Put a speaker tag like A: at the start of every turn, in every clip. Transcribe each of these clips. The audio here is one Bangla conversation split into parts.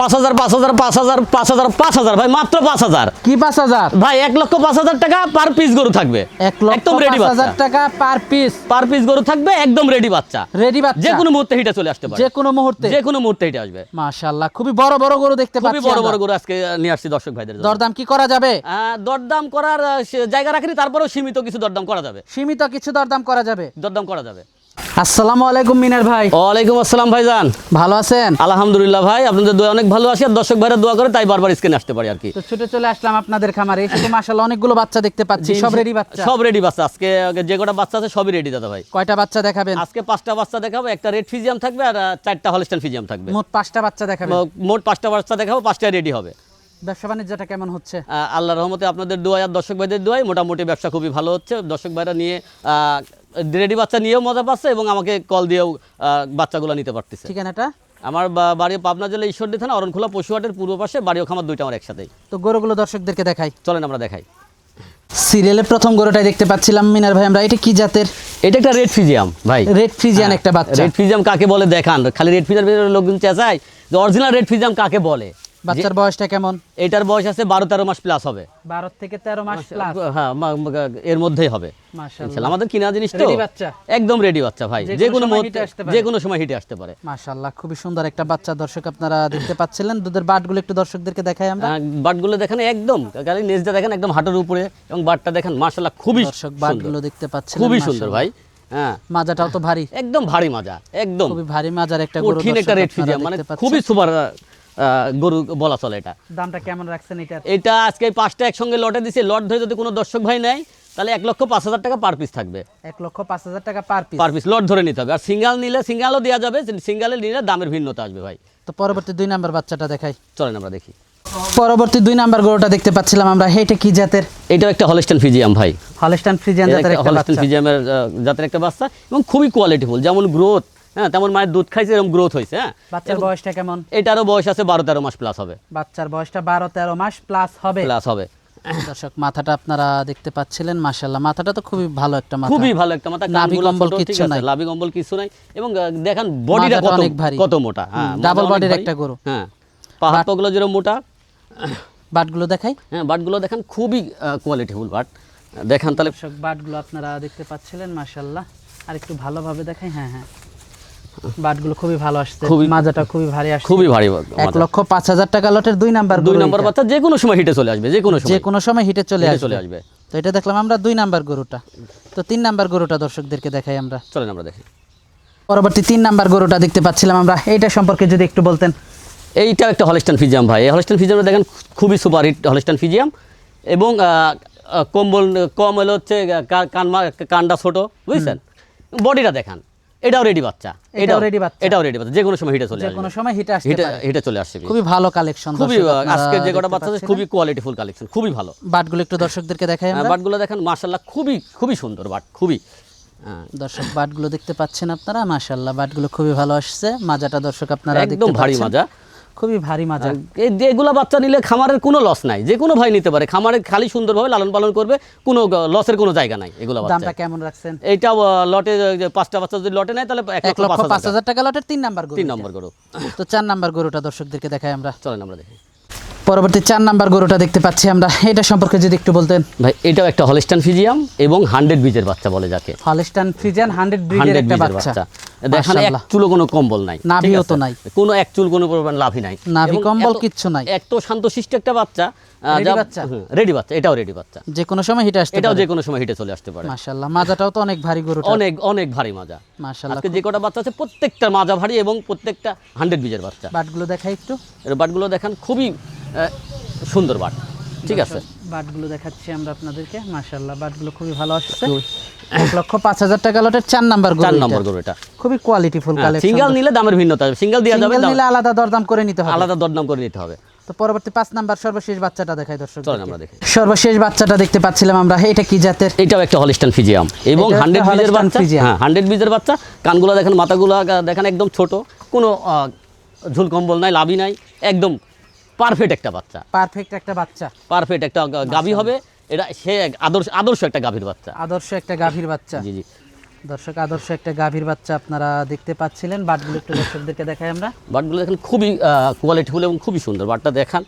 A: পাঁচ হাজার পাঁচ হাজার পাঁচ হাজার পাঁচ হাজার পাঁচ হাজার ভাই মাত্র পাঁচ হাজার।
B: কি পাঁচ হাজার?
A: ভাই এক লক্ষ পাঁচ হাজার টাকা পার পিস গরু থাকবে। একদম রেডি বাচ্চা।
B: টাকা পার পিস।
A: পার পিস গরু থাকবে একদম রেডি বাচ্চা।
B: রেডি বাচ্চা।
A: যে কোনো মুহূর্তে হিটে চলে আসতে পারে।
B: যে কোনো মুহূর্তে।
A: যে কোনো মুহূর্তে হিটে আসবে।
B: মাশাআল্লাহ খুবই বড় বড় গরু দেখতে
A: খুবই বড় বড় গরু আজকে নিয়ে আসছি দর্শক ভাইদের জন্য।
B: দরদাম কি করা যাবে?
A: দরদাম করার জায়গা রাখিনি তারপরেও সীমিত কিছু দরদাম করা যাবে।
B: সীমিত কিছু দরদাম করা যাবে।
A: দরদাম করা যাবে।
B: আসসালামু আলাইকুম মিনার ভাই।
A: ওয়ালাইকুম আসসালাম ভাইজান।
B: ভালো আছেন?
A: আলহামদুলিল্লাহ ভাই আপনাদের দোয়া অনেক ভালো আছি আর দর্শক ভাইরা দোয়া করে তাই বারবার স্ক্রিনে আসতে পারি আর কি।
B: তো ছুটে চলে আসলাম আপনাদের খামারে। এসে মাশাআল্লাহ অনেকগুলো বাচ্চা দেখতে পাচ্ছি সব রেডি বাচ্চা?
A: সব রেডি বাচ্চা আজকে যে কটা বাচ্চা আছে সবই রেডি দাদা ভাই।
B: কয়টা বাচ্চা দেখাবেন?
A: আজকে পাঁচটা বাচ্চা দেখাবো একটা রেড ফিজিয়াম থাকবে আর চারটা হলস্টাইন ফিজিয়াম থাকবে।
B: মোট পাঁচটা বাচ্চা দেখাবেন?
A: মোট পাঁচটা বাচ্চা দেখাবো পাঁচটা রেডি হবে।
B: ব্যবসা বাণিজ্যটা কেমন হচ্ছে?
A: আহ, আল্লাহর রহমতে আপনাদের দোয়াই আর দর্শক ভাইদের দোয়াই মোটামুটি ব্যবসা খুবই ভালো হচ্ছে। দর্শক ভাইরা নিয়ে রেডি বাচ্চা নিয়েও মজা পাচ্ছে এবং আমাকে কল দিয়েও বাচ্চাগুলো নিতে পারতেছে।
B: ঠিকানাটা?
A: আমার বাড়ি পাবনা জেলা ঈশ্বরদী থানা অরণখোলা পশুহাটের পূর্ব পাশে বাড়িও খামার দুইটা আমার একসাথেই।
B: তো গরুগুলো দর্শকদেরকে দেখাই।
A: চলেন আমরা দেখাই।
B: সিরিয়ালের প্রথম গরুটাই দেখতে পাচ্ছিলাম মিনার ভাই আমরা এটা কি জাতের?
A: এটা একটা রেড ফিজিয়াম ভাই।
B: রেড ফ্রিজিয়ান একটা বাচ্চা।
A: রেড ফিজিয়াম কাকে বলে দেখান? খালি রেড ফিজিয়াম লোকজন চেঁচায় যে অরিজিনাল রেড ফিজিয়াম কাকে বলে?
B: বাচ্চার বয়সটা কেমন?
A: এটার বয়স আছে বারো তেরো মাস প্লাস হবে।
B: বারো থেকে তেরো মাস প্লাস
A: হ্যাঁ এর মধ্যেই হবে।
B: মাশাআল্লাহ।
A: আমাদের কিনা জিনিস তো? একদম রেডি বাচ্চা ভাই।
B: যে কোনো।
A: যে কোনো সময় হিটে আসতে পারে।
B: মাশাআল্লাহ খুবই সুন্দর একটা বাচ্চা দর্শক আপনারা দেখতে পাচ্ছিলেন। দুধের বাটগুলো একটু দর্শকদেরকে দেখাই আমরা।
A: বাটগুলো দেখেন একদম। খালি নেজটা দেখেন একদম হাঁটুর উপরে এবং বাটটা দেখেন মাশাল্লাহ খুবই
B: দর্শক বাটগুলো দেখতে পাচ্ছেন
A: খুবই সুন্দর ভাই। হ্যাঁ।
B: মাজাটাও তো ভারী।
A: একদম ভারী মাজা একদম।
B: খুবই ভারী মাজার একটা
A: কঠিন একটা ফিজিয়াম মানে খুবই সুপার গরু বলা চলে এটা।
B: দামটা কেমন রাখছেন এটা?
A: এটা আজকে পাঁচটা একসঙ্গে লটে দিছে। লট ধরে যদি কোনো দর্শক ভাই নেয় তাহলে এক লক্ষ পাঁচ হাজার টাকা পার পিস থাকবে।
B: এক লক্ষ পাঁচ হাজার টাকা per piece
A: per piece lot ধরে নিতে হবে। আর সিঙ্গাল নিলে সিঙ্গালও দেওয়া যাবে সিঙ্গালে নিলে দামের ভিন্নতা আসবে ভাই।
B: তো পরবর্তী দুই নাম্বার বাচ্চাটা দেখাই।
A: চলেন আমরা দেখি।
B: পরবর্তী দুই নাম্বার গরুটা দেখতে পাচ্ছিলাম আমরা। এটা কি জাতের?
A: এটাও একটা হলস্টেন ফিজিয়াম ভাই।
B: হলস্টাইন ফ্রিজিয়ান জাতের একটা
A: হলস্টেন
B: বাচ্চা।
A: ফিজিয়ামের জাতের একটা বাচ্চা এবং খুবই কোয়ালিটিফুল যেমন গ্রোথ হ্যাঁ তেমন মায়ের দুধ খাইছে এরকম গ্রোথ হয়েছে হ্যাঁ?
B: বাচ্চার বয়সটা কেমন?
A: এটারও বয়স আছে বারো তেরো মাস প্লাস হবে।
B: বাচ্চার বয়সটা বারো তেরো মাস প্লাস হবে।
A: প্লাস হবে।
B: দর্শক মাথাটা আপনারা দেখতে পাচ্ছিলেন মাথাটা তো খুবই ভালো একটা মাথা।
A: খুবই ভালো একটা মাথা
B: নাভি কম্বল
A: আছে,
B: নাই।
A: লাভি কম্বল কিছু নাই। এবং দেখেন বডিটা কত
B: অনেক ভারী।
A: কত মোটা হ্যাঁ
B: body-র
A: ভারী।
B: একটা গরু।
A: হ্যাঁ পাহাড় পগুলো যেরকম মোটা
B: বাটগুলো দেখাই।
A: হ্যাঁ বাটগুলো দেখেন খুবই কোয়ালিটিফুল বাট। দেখেন তাহলে
B: দর্শক বাটগুলো আপনারা দেখতে পাচ্ছিলেন মাশাল্লাহ আর একটু ভালোভাবে দেখাই হ্যাঁ হ্যাঁ। বাটগুলো খুবই ভালো আসছে।
A: খুবই-
B: মাজাটা খুবই ভারী আসছে।
A: খুবই ভারী
B: এক লক্ষ পাঁচ হাজার টাকা লটের দুই নাম্বার
A: দুই নম্বর। বাচ্চা যে কোনো সময় হিটে চলে আসবে যে কোনো
B: যে কোনো সময় হিটে চলে আসবে।
A: চলে আসবে।
B: তো এটা দেখলাম আমরা দুই নাম্বার গরুটা। তো তিন নাম্বার গরুটা দর্শকদেরকে দেখাই আমরা।
A: চলেন আমরা দেখি।
B: পরবর্তী তিন নাম্বার গরুটা দেখতে পাচ্ছিলাম আমরা। এইটা সম্পর্কে যদি একটু বলতেন।
A: এইটা একটা হলস্টান ফিজিয়াম ভাই। এই হলস্টান ফিজিয়ামটা দেখেন খুবই সুপার হিট হলস্টান ফিজিয়াম। এবং কম্বল কম হলে হচ্ছে কা- কান মা- কানটা ছোট বুঝছেন? বডিটা দেখান। এটাও রেডি বাচ্চা।
B: এটাও রেডি বাচ্চা।
A: এটাও রেডি বাচ্চা। যে কোনো সময় হিটে চলে
B: যে কোনো সময় হিটে আসতে
A: হিটে
B: পারে।
A: হিটে চলে আসবে।
B: খুবই ভালো কালেকশন
A: খুবই আজকে যে কটা বাচ্চা আছে খুবই কোয়ালিটিফুল কালেকশন খুবই ভালো।
B: বাটগুলো একটু দর্শকদেরকে দেখাই আমরা।
A: বাটগুলো দেখেন মার্শাল্লাহ খুবই খুবই সুন্দর বাট খুবই। হ্যাঁ,
B: দর্শক বাটগুলো দেখতে পাচ্ছেন আপনারা মাশাআল্লাহ বাটগুলো খুবই ভালো আসছে। মাজাটা দর্শক আপনারা
A: একদম ভারী। মাজা।
B: খুবই ভারী মাজা
A: এই এগুলা বাচ্চা নিলে খামারের কোনো লস নাই যে কোনো ভাই নিতে পারে। খামারে খালি সুন্দরভাবে লালন পালন করবে কোনো লসের কোনো জায়গা নাই এগুলো
B: দামটা কেমন রাখছেন?
A: এইটা লটে পাঁচটা বাচ্চা যদি লটে নেয় তাহলে এক লক্ষ পাঁচ হাজার
B: টাকা লটের তিন নাম্বার
A: তিন। নম্বর গরু।
B: তো চার নাম্বার গরুটা দর্শকদেরকে দেখাই আমরা।
A: চলেন আমরা দেখি।
B: পরবর্তী চার নাম্বার গরুটা দেখতে পাচ্ছি আমরা। এটা সম্পর্কে যদি একটু বলতেন।
A: ভাই এটাও একটা হলিস্টান ফিজিয়াম এবং হান্ড্রেড বীজের বাচ্চা বলে যাকে।
B: হলস্টান ফ্রিজিয়ান হান্ড্রেড একটা বাচ্চা।
A: বাচ্চা। দেখেন এক চুলো কোনো কম্বল নাই।
B: নাভিও তো নাই।
A: কোনো এক চুল কোনো পরিমাণ লাভই নাই।
B: নাভি কম্বল কিচ্ছু নাই।
A: এত শান্তশিষ্ট একটা বাচ্চা রেডি বাচ্চা? এটাও রেডি বাচ্চা।
B: যে কোনো সময় হিটে আসতে
A: এটাও
B: পারে।
A: যে কোনো সময় হিটে চলে আসতে পারে।
B: মাজাটাও তো অনেক ভারী
A: অনেক অনেক ভারী মাজা।
B: মাশাল্লাহ
A: আজকে যে কটা বাচ্চা আছে প্রত্যেকটা মাজা ভারী এবং প্রত্যেকটা হান্ড্রেড বীজের বাচ্চা।
B: বাটগুলো দেখাই একটু।
A: এর বাটগুলো দেখেন খুবই সুন্দর বাট। ঠিক আছে?
B: বাটগুলো দেখাচ্ছি আমরা আপনাদেরকে। মাশাল্লাহ বাটগুলো খুবই ভালো আসছে। এক লক্ষ পাঁচ হাজার টাকা লটের চার নাম্বার
A: চার। নম্বর গরু এটা।
B: খুবই কোয়ালিটিফুল কালেকশন
A: সিঙ্গেল নিলে দামের ভিন্নতা সিঙ্গেল দেওয়া যাবে
B: নিলে আলাদা দরদাম করে নিতে হবে।
A: আলাদা দরদাম করে নিতে হবে।
B: তো পরবর্তী পাঁচ নাম্বার সর্বশেষ বাচ্চাটা দেখাই দর্শক
A: আমরা দেখি।
B: সর্বশেষ বাচ্চাটা দেখতে পাচ্ছিলাম আমরা। এটা কি জাতের?
A: এটাও একটা হলিস্টান ফিজিয়াম এবং হান্ড্রেড বীজের বাচ্চা। হ্যাঁ হান্ড্রেড বীজের বাচ্চা। কানগুলো দেখেন মাথাগুলো দেখেন একদম ছোট। কোনো ঝুল কম্বল নাই লাভি নাই। একদম পারফেক্ট একটা বাচ্চা।
B: পারফেক্ট একটা বাচ্চা।
A: পারফেক্ট একটা গাভী হবে। এটা সে আদর্শ আদর্শ একটা গাভীর বাচ্চা।
B: আদর্শ একটা গাভীর বাচ্চা।
A: জি জি।
B: দর্শক আদর্শ একটা গাভীর বাচ্চা আপনারা দেখতে পাচ্ছিলেন। বাটগুলো একটু দর্শকদেরকে দেখাই আমরা।
A: বাটগুলো দেখেন খুবই কোয়ালিটিফুল এবং খুবই সুন্দর। বাটটা দেখান।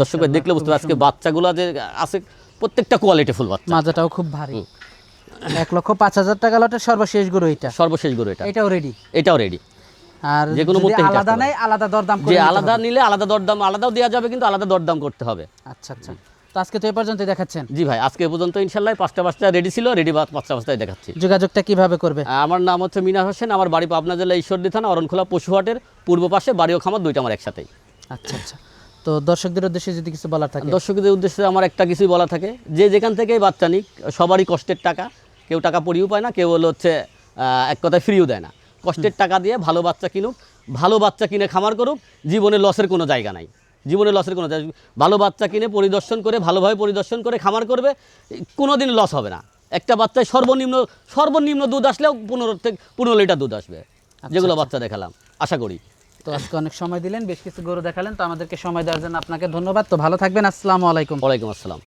A: দর্শক ভাই দেখলে বুঝতে পারবে আজকে বাচ্চাগুলো যে আছে প্রত্যেকটা কোয়ালিটিফুল বাচ্চা।
B: মাজাটাও খুব ভারী। এক লক্ষ পাঁচ হাজার টাকা লটের সর্বশেষ গরু এটা।
A: সর্বশেষ গরু এটা।
B: এটাও রেডি
A: এটাও রেডি
B: আর
A: যে কোনো মুহূর্তে
B: আলাদা নাই আলাদা দরদাম
A: যে আলাদা নিলে আলাদা দরদাম আলাদাও দেওয়া যাবে কিন্তু আলাদা দরদাম করতে হবে।
B: আচ্ছা আচ্ছা। তো আজকে তো এই পর্যন্ত দেখাচ্ছেন।
A: জি ভাই আজকে এ পর্যন্ত ইনশাল্লাহ পাঁচটা পাঁচটা রেডি ছিল রেডি পাঁচটা পাঁচটায় দেখাচ্ছি।
B: যোগাযোগটা কীভাবে করবে?
A: আমার নাম হচ্ছে মিনা হোসেন আমার বাড়ি পাবনা জেলা ঈশ্বরদী থানা অরণখোলা পশুহাটের পূর্ব পাশে বাড়ি ও খামার দুইটা আমার একসাথেই।
B: আচ্ছা আচ্ছা। তো দর্শকদের উদ্দেশ্যে যদি কিছু বলা থাকে?
A: দর্শকদের উদ্দেশ্যে আমার একটা কিছুই বলা থাকে। যে যেখান থেকেই বাচ্চা নিক সবারই কষ্টের টাকা কেউ টাকা পড়িও পায় না কেউ হলো হচ্ছে আহ, এক কথায় ফ্রিও দেয় না। কষ্টের টাকা দিয়ে ভালো বাচ্চা কিনুক ভালো বাচ্চা কিনে খামার করুক জীবনে লসের কোনো জায়গা নাই। জীবনে লসের কোনো জায়গা ভালো বাচ্চা কিনে পরিদর্শন করে ভালোভাবে পরিদর্শন করে খামার করবে কোনো দিন লস হবে না। একটা বাচ্চায় সর্বনিম্ন সর্বনিম্ন দুধ আসলেও পনেরো থেকে পনেরো লিটার দুধ আসবে যেগুলো বাচ্চা দেখালাম আশা করি।
B: তো আজকে অনেক সময় দিলেন বেশ কিছু গরু দেখালেন তো আমাদেরকে সময় দেওয়ার জন্য আপনাকে ধন্যবাদ। তো ভালো থাকবেন আসসালামু আলাইকুম।
A: ওয়ালাইকুম আসসালাম।